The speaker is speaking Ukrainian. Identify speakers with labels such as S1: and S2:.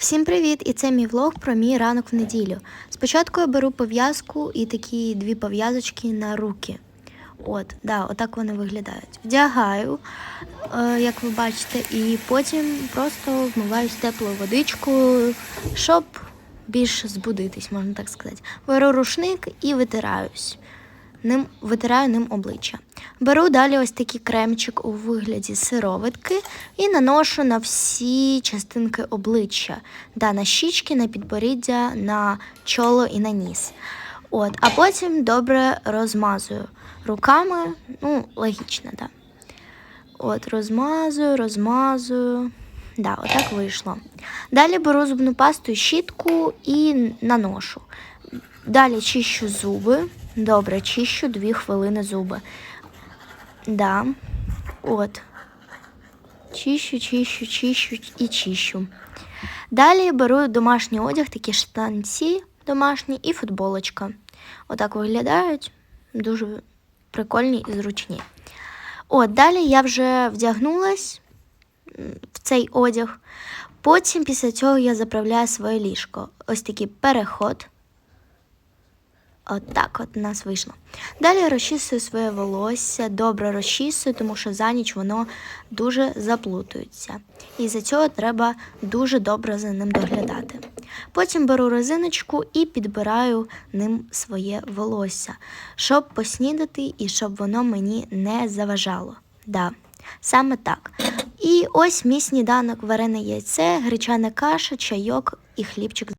S1: Всім привіт! І це мій влог про мій ранок в неділю. Спочатку я беру пов'язку і такі дві пов'язочки на руки. От, да, отак вони виглядають. Вдягаю, е, як ви бачите, і потім просто вмиваюсь теплою водичкою, щоб більш збудитись, можна так сказати. Беру рушник і витираюсь. Ним витираю ним обличчя. Беру далі ось такий кремчик у вигляді сироватки і наношу на всі частинки обличчя, да, на щічки, на підборіддя, на чоло і на ніс. От, а потім добре розмазую руками, ну, логічно. Да. От, розмазую, розмазую. Да, отак вийшло. Далі беру зубну пасту щітку і наношу. Далі чищу зуби. Добре, чищу 2 хвилини зуби. Да. От. Чищу, чищу, чищу і чищу. Далі беру домашній одяг, такі штанці домашні і футболочка. Отак виглядають. Дуже прикольні і зручні. От, далі я вже вдягнулась в цей одяг. Потім після цього я заправляю своє ліжко. Ось такий переход. От так от у нас вийшло. Далі розчісую своє волосся, добре розчісую, тому що за ніч воно дуже заплутується. І за цього треба дуже добре за ним доглядати. Потім беру резиночку і підбираю ним своє волосся, щоб поснідати і щоб воно мені не заважало. Да, саме так. І ось мій сніданок варене яйце, гречана каша, чайок і хлібчик.